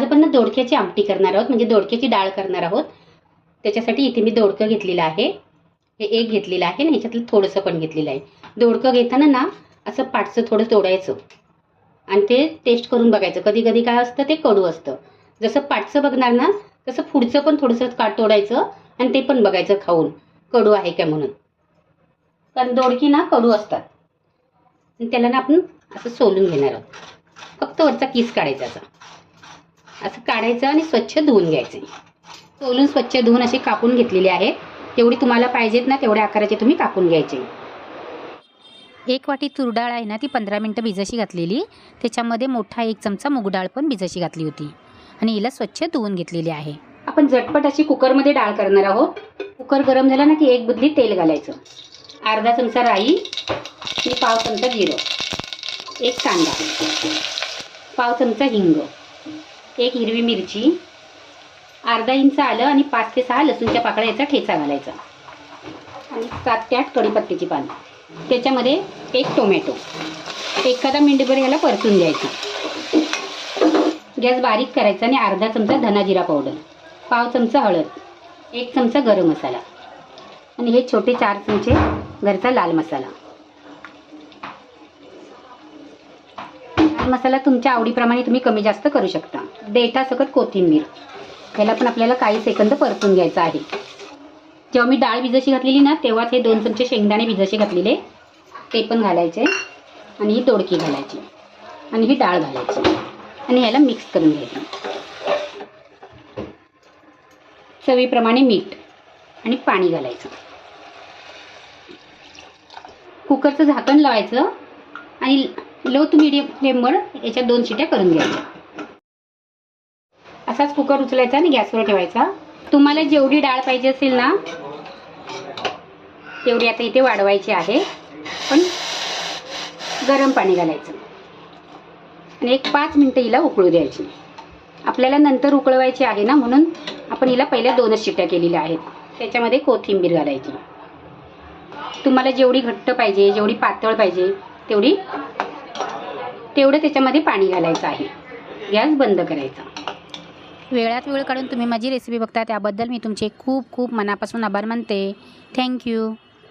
आज आपण ना दोडक्याची आमटी करणार आहोत म्हणजे दोडक्याची डाळ करणार आहोत. त्याच्यासाठी इथे मी दोडकं घेतलेलं आहे. हे एक घेतलेलं आहे आणि ह्याच्यातलं थोडंसं पण घेतलेलं आहे. दोडकं घेताना ना असं पाटचं थोडं तोडायचं. आणि ते टेस्ट करून बघायचं. कधी कधी काय असतं ते कडू असतं. जसं पाटचं बघणार ना तसं पुढचं पण थोडंसं काट तोडायचं आणि ते पण बघायचं खाऊन. कडू आहे का म्हणून. कारण दोडकी ना कडू असतात. आणि त्याला ना आपण असं सोलून घेणार आहोत. फक्त वरचा किस काढायचा असा. असं काढायचं आणि स्वच्छ धुवून घ्यायचं. सोलून स्वच्छ धुवून असे कापून घेतलेले आहे. जेवढी तुम्हाला पाहिजेत ना तेवढ्या आकाराचे तुम्ही कापून घ्यायचे. एक वाटी तुरडाळ आहे ना ती पंधरा मिनटं भिजाशी घातलेली. त्याच्यामध्ये मोठा एक चमचा मूग डाळ पण भिजाशी घातली होती. आणि हिला स्वच्छ धुवून घेतलेली आहे. आपण झटपट अशी कुकरमध्ये डाळ करणार आहोत. कुकर गरम झाला ना की एक बुदली तेल घालायचं. अर्धा चमचा राई आणि पाव चमचा जिरं. एक कांदा. पाव चमचा हिंग. एक हिरवी मिरची अर्धा इंच आलं आणि पाच ते सहा लसूणच्या पाकळ्या याचा ठेचा घालायचा. आणि सात ते आठ कढीपत्त्याची पानं. त्याच्यामध्ये एक टोमॅटो. एखादा मिनिटभर याला परतून द्यायचा. गॅस बारीक करायचा आणि अर्धा चमचा धनाजिरा पावडर पाव चमचा हळद एक चमचा गरम मसाला आणि हे छोटे चार चमचे घरचा लाल मसाला. मसाला तुमच्या आवडीप्रमाणे तुम्ही कमी जास्त करू शकता. देठासकट कोथिंबीर. ह्याला पण आपल्याला काही सेकंद परतून घ्यायचं आहे. जेव्हा मी डाळ भिजशी घातलेली ना तेव्हाच हे दोन चमचे शेंगदाणे भिजशी घातलेले. ते पण घालायचे. आणि ही दोडकी घालायची. आणि ही डाळ घालायची. आणि ह्याला मिक्स करून घ्यायचं. चवीप्रमाणे मीठ आणि पाणी घालायचं. कुकरचं झाकण लावायचं. आणि लो टू मिडियम फ्लेमवर याच्या दोन शिट्या करून घ्यायच्या असाच कुकर उचलायचा आणि गॅसवर ठेवायचा. तुम्हाला जेवढी डाळ पाहिजे असेल ना तेवढी आता इथे वाढवायची आहे. पण गरम पाणी घालायचं. आणि एक पाच मिनटं हिला उकळू द्यायची. आपल्याला नंतर उकळवायची आहे ना म्हणून आपण हिला पहिल्या दोनच शिट्ट्या केलेल्या आहेत. त्याच्यामध्ये कोथिंबीर घालायची. तुम्हाला जेवढी घट्ट पाहिजे जेवढी पातळ पाहिजे तेवढी तेवढं त्याच्यामध्ये पाणी घालायचं आहे. गॅस बंद करायचा. वेळात वेळ काढून तुम्ही माझी रेसिपी बघता त्याबद्दल मी तुमचे खूप खूप मनापासून आभार मानते. थँक्यू